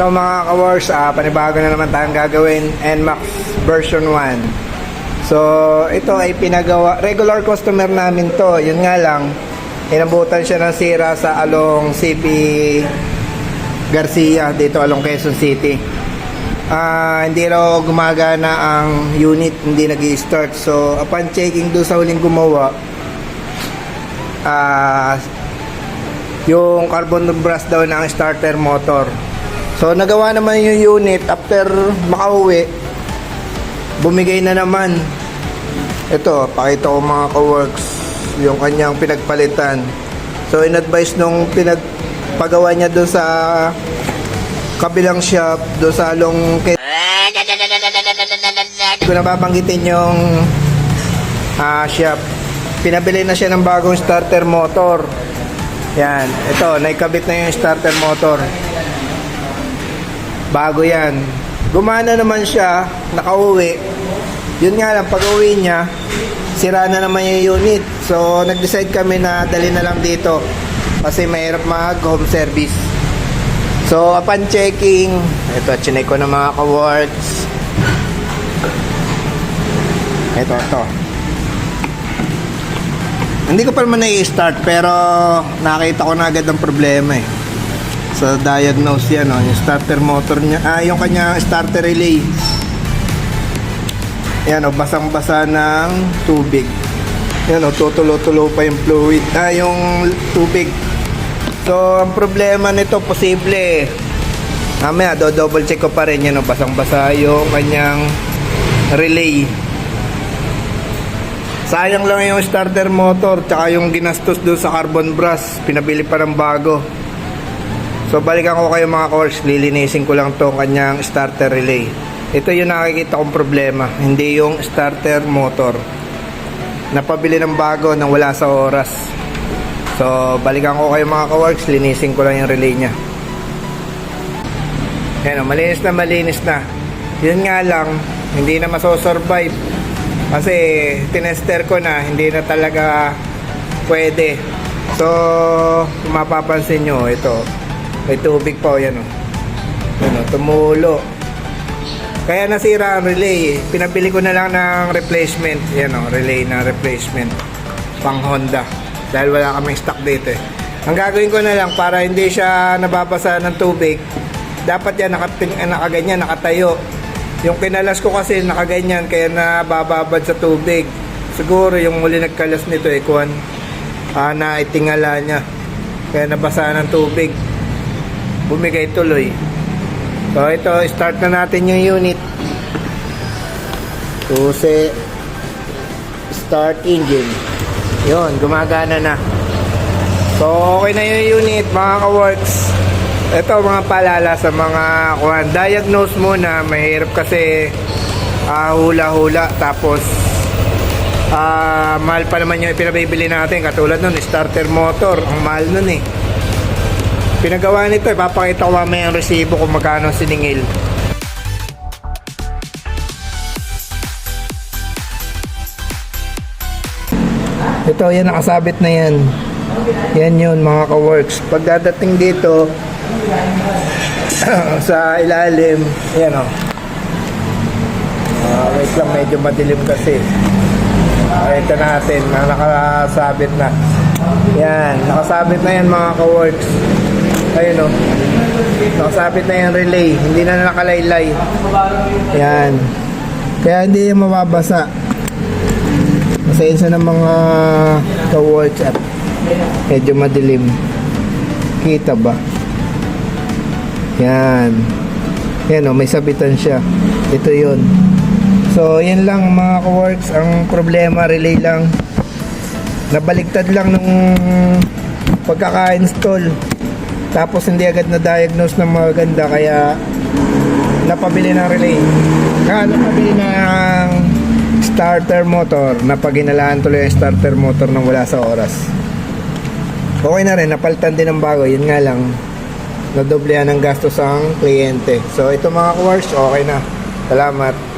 Ito mga ka-wars, ah, panibago na naman tayong gagawin NMAX version 1. So, ito ay pinagawa, regular customer namin to. Yun nga lang, inabutan siya ng sira sa Along CP Garcia, dito Along Quezon City. Ah, hindi raw gumagana ang unit, hindi nag start So, upon checking doon sa huling gumawa, ah, yung carbon brush daw ng starter motor. So nagawa naman yung unit after makauwi. Bumigay na naman. Ito, pakita ko mga ka-works yung kanyang pinagpalitan. So in-advise nung pinagpagawa niya doon sa kabilang shop, doon sa long ko na babanggitin yung ah, shop. Pinabili na siya ng bagong starter motor. Yan, ito, naikabit na yung starter motor. Bago yan. Gumana naman siya, nakauwi. Yun nga lang, pag uwi niya, sira na naman yung unit. So, nag-decide kami na dali na lang dito. Kasi mahirap mag home service. So, upon checking, ito, chinek ko na mga ka-words. Ito, ito. Hindi ko pa naman na-start pero nakita ko na agad ang problema eh. Sa diagnose yan, oh, yung starter motor niya, ah, yung kanya starter relay. Yan, oh, basang-basa ng tubig. Yan, oh, tutulo-tulo pa yung fluid, ah, yung tubig. So, ang problema nito, posible, mamaya, do double check ko pa rin yan, oh, basang-basa yung kanyang relay. Sayang lang yung starter motor tsaka yung ginastos doon sa carbon brush. Pinabili pa ng bago. So balikan ko kayo mga course. Lilinisin ko lang tong kanyang starter relay. Ito yung nakikita kong problema. Hindi yung starter motor. Napabili ng bago nang wala sa oras. So balikan ko kayo mga ka-works. Linisin ko lang yung relay niya. Ayan o, malinis na malinis na. Yun nga lang, hindi na masosurvive. Kasi tinester ko na, hindi na talaga pwede. So, mapapansin nyo, ito, may tubig pa, yan o. Yan o, tumulo. Kaya nasira ang relay. Pinabili ko na lang ng replacement. Yan o, relay na replacement. Pang Honda. Dahil wala kaming stock dito eh. Ang gagawin ko na lang para hindi siya nababasa ng tubig, dapat yan nakating, eh, nakaganyan, nakatayo. Yung kinalas ko kasi nakaganyan kaya nabababad sa tubig. Siguro yung muli nagkalas nito eh kuwan ah, na itingala niya. Kaya nabasa ng tubig. Bumigay tuloy. So ito, start na natin yung unit. Susi. Start engine. Yun, gumagana na. So okay na yung unit mga ka-works. Ito mga paalala sa mga kuhan. Diagnose muna. Mahirap kasi ah, hula-hula. Tapos ah, mahal pa naman yung pinabibili natin. Katulad nun, starter motor. Ang mahal nun eh. Pinagawa nito, ipapakita ko mamaya ang resibo kung magkano siningil. Ito, yan nakasabit na yan. Yan yun mga ka-works. Pagdadating dito, sa ilalim, yan o. Ah, wait lang, medyo madilim kasi. Uh, ito natin, na nakasabit na. Yan, nakasabit na yan mga ka-works. Ayun o. Nakasabit na yung relay. Hindi na nakalaylay. Yan. Kaya hindi yan mababasa. Pasensya ng mga ka-works at medyo madilim. Kita ba? Yan. Yan o, may sabitan siya. Ito yun. So, yan lang mga ka-works. Ang problema, relay lang. Nabaliktad lang nung pagkaka-install. Tapos hindi agad na-diagnose ng maganda kaya napabili ng relay. Kaya napabili ng starter motor. Napaginalaan tuloy ang starter motor nang wala sa oras. Okay na rin, napalitan din ng bago. Yun nga lang, nadoblehan ng gastos ang kliyente. So ito mga kawars, okay na. Salamat.